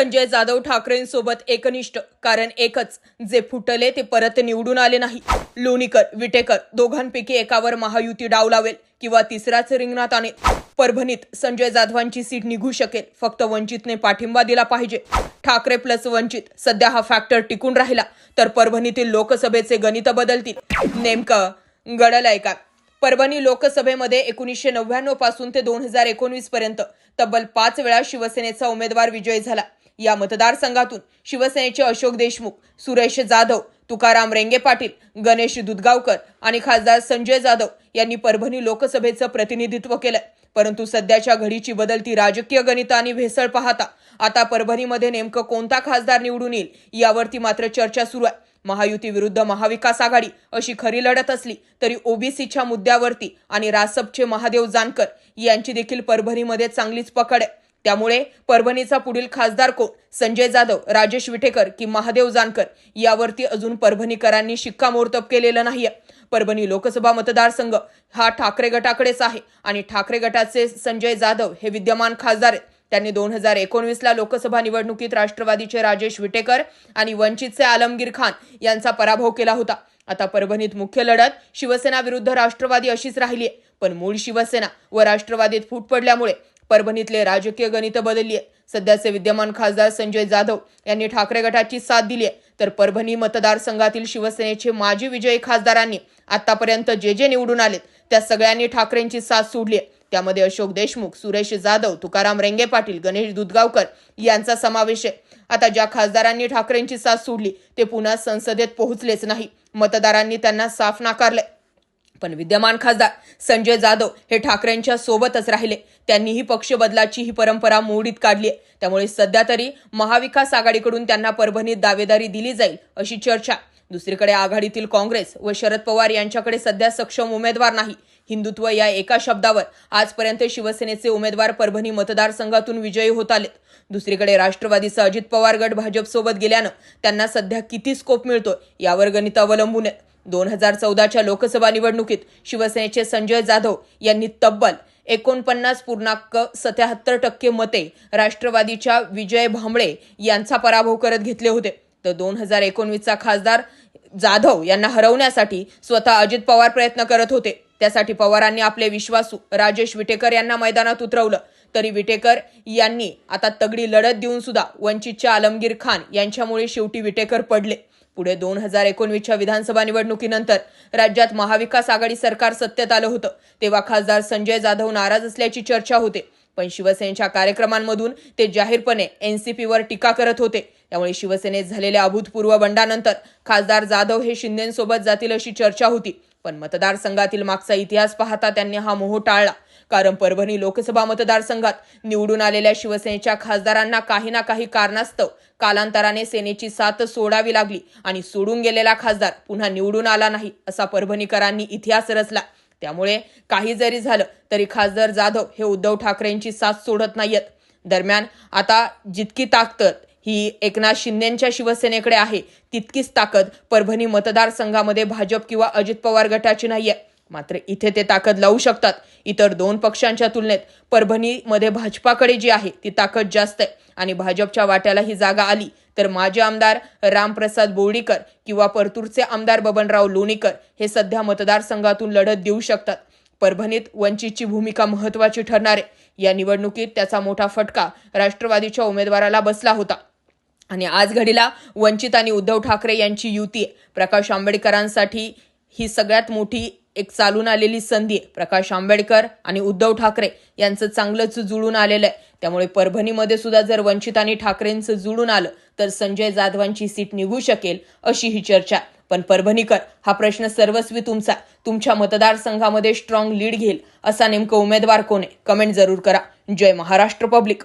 संजय जाधव ठाकरेंसोबत एकनिष्ठ कारण एकच जे फुटले ते परत निवडून आले नाही. लोणीकर विटेकर दोघांपैकी एकावर महायुती डाव लावेल किंवा तिसराच रिंगणात आणेल. परभणीत संजय जाधवांची सीट निघू शकेल. फक्त वंचितने पाठिंबा दिला पाहिजे. ठाकरे प्लस वंचित सध्या हा फॅक्टर टिकून राहिला. तर परभणीतील लोकसभेचे गणित बदलतील. नेमकं घडलंय का परभणी लोकसभेमध्ये एकोणीसशे नव्याण्णवपासून ते दोन हजार एकोणवीस पर्यंत तब्बल पाच वेळा शिवसेनेचा उमेदवार विजयी झाला. या मतदारसंघातून शिवसेनेचे अशोक देशमुख सुरेश जाधव तुकाराम रेंगे पाटील गणेश दुधगावकर आणि खासदार संजय जाधव यांनी परभणी लोकसभेचं प्रतिनिधित्व केलं. परंतु सध्याच्या घडीची बदलती राजकीय गणित आणि भेसळ पाहता आता परभणीमध्ये नेमकं कोणता खासदार निवडून येईल यावरती मात्र चर्चा सुरू आहे. महायुती विरुद्ध महाविकास आघाडी अशी खरी लढत असली तरी ओबीसीच्या मुद्द्यावरती आणि रासपचे महादेव जानकर यांची देखील परभणीमध्ये चांगलीच पकड आहे. त्यामुळे परभणीचा पुढील खासदार कोण? संजय जाधव राजेश विटेकर की महादेव जानकर? यावरती अजून परभणीकरांनी शिक्कामोर्तब केलेलं नाही परभणी लोकसभा मतदारसंघ हा ठाकरे गटाकडेच आहे आणि ठाकरे गटाचे संजय जाधव हे विद्यमान खासदार आहेत. त्यांनी दोन हजार एकोणवीसला लोकसभा निवडणुकीत राष्ट्रवादीचे राजेश विटेकर आणि वंचितचे आलमगीर खान यांचा पराभव केला होता. आता परभणीत मुख्य लढत शिवसेना विरुद्ध राष्ट्रवादी अशीच राहिली आहे पण मूळ शिवसेना व राष्ट्रवादीत फूट पडल्यामुळे परभणीतले राजकीय गणित बदलली आहे. सध्याचे विद्यमान खासदार संजय जाधव यांनी ठाकरे गटाची साथ दिली आहे. तर परभणी मतदारसंघातील शिवसेनेचे माजी विजयी खासदारांनी आतापर्यंत जे जे निवडून आलेत त्या सगळ्यांनी ठाकरेंची साथ सोडली आहे. त्यामध्ये अशोक देशमुख सुरेश जाधव तुकाराम रेंगे पाटील गणेश दुधगावकर यांचा समावेश आहे. आता ज्या खासदारांनी ठाकरेंची साथ सोडली ते पुन्हा संसदेत पोहोचलेच नाही. मतदारांनी त्यांना साफ नाकारले पण विद्यमान खासदार संजय जाधव हे ठाकरेंच्या सोबतच राहिले. त्यांनीही पक्ष बदलाची ही परंपरा मोडीत काढली आहे. त्यामुळे सध्या तरी महाविकास आघाडीकडून त्यांना परभणीत दावेदारी दिली जाईल अशी चर्चा. दुसरीकडे आघाडीतील काँग्रेस व शरद पवार यांच्याकडे सध्या सक्षम उमेदवार नाही. हिंदुत्व या एका शब्दावर आजपर्यंत शिवसेनेचे उमेदवार परभणी मतदारसंघातून विजयी होत आलेत. दुसरीकडे राष्ट्रवादीचा अजित पवार गट भाजपसोबत गेल्यानं त्यांना सध्या किती स्कोप मिळतोय यावर गणित अवलंबून आहे. दोन हजार चौदाच्या लोकसभा निवडणुकीत शिवसेनेचे संजय जाधव यांनी तब्बल एकोणपन्नास पूर्णांक सत्याहत्तर टक्के मते राष्ट्रवादीच्या विजय भांबळे यांचा पराभव करत घेतले होते. तर दोन हजार एकोणवीसचा खासदार जाधव यांना हरवण्यासाठी स्वतः अजित पवार प्रयत्न करत होते. त्यासाठी पवारांनी आपले विश्वासू राजेश विटेकर यांना मैदानात उतरवलं. तरी विटेकर यांनी आता तगडी लढत देऊन सुद्धा वंचितच्या आलमगीर खान यांच्यामुळे शेवटी विटेकर पडले. पुढे दोन हजार एकोणवीसच्या विधानसभा निवडणुकीनंतर राज्यात महाविकास आघाडी सरकार सत्तेत आलं होतं. तेव्हा खासदार संजय जाधव नाराज असल्याची चर्चा होते. पण शिवसेनेच्या कार्यक्रमांमधून ते जाहीरपणे एनसीपीवर टीका करत होते. त्यामुळे शिवसेनेत झालेल्या अभूतपूर्व बंडानंतर खासदार जाधव हे शिंदेसोबत जातील अशी चर्चा होती. पण मतदारसंघातील मागचा इतिहास पाहता त्यांनी हा मोह टाळला. कारण परभणी लोकसभा मतदारसंघात निवडून आलेल्या शिवसेनेच्या खासदारांना काही ना काही कारणास्तव कालांतराने सेनेची साथ सोडावी लागली आणि सोडून गेलेला खासदार पुन्हा निवडून आला नाही असा परभणीकरांनी इतिहास रचला. त्यामुळे काही जरी झालं तरी खासदार जाधव हे उद्धव ठाकरेंची साथ सोडत नाहीयेत. दरम्यान आता जितकी ताकद ही एकनाथ शिंदेच्या शिवसेनेकडे आहे तितकीच ताकद परभणी मतदारसंघामध्ये भाजप किंवा अजित पवार गटाची नाहीये. मात्र इथे ते ताकद लावू शकतात. इतर दोन पक्षांच्या तुलनेत परभणीमध्ये भाजपाकडे जी आहे ती ताकद जास्त आहे. आणि भाजपच्या वाट्याला ही जागा आली तर माजी आमदार रामप्रसाद बोर्डीकर किंवा परतूरचे आमदार बबनराव लोणीकर हे सध्या मतदारसंघातून लढत देऊ शकतात. परभणीत वंचितची भूमिका महत्वाची ठरणार आहे. या निवडणुकीत त्याचा मोठा फटका राष्ट्रवादीच्या उमेदवाराला बसला होता. आणि आज घडीला वंचित आणि उद्धव ठाकरे यांची युती आहे. प्रकाश आंबेडकरांसाठी ही सगळ्यात मोठी एक चालून आलेली संधी आहे. प्रकाश आंबेडकर आणि उद्धव ठाकरे यांचं चांगलंच जुळून आलेलं आहे. त्यामुळे परभणीमध्ये सुद्धा जर वंचित आणि ठाकरेंचं जुळून आलं तर संजय जाधवांची सीट निघू शकेल अशी ही चर्चा पण परभणीकर हा प्रश्न सर्वस्वी तुमचा तुमच्या मतदारसंघामध्ये स्ट्रॉंग लीड घेईल असा नेमकं उमेदवार कोण आहे? कमेंट जरूर करा. जय महाराष्ट्र पब्लिक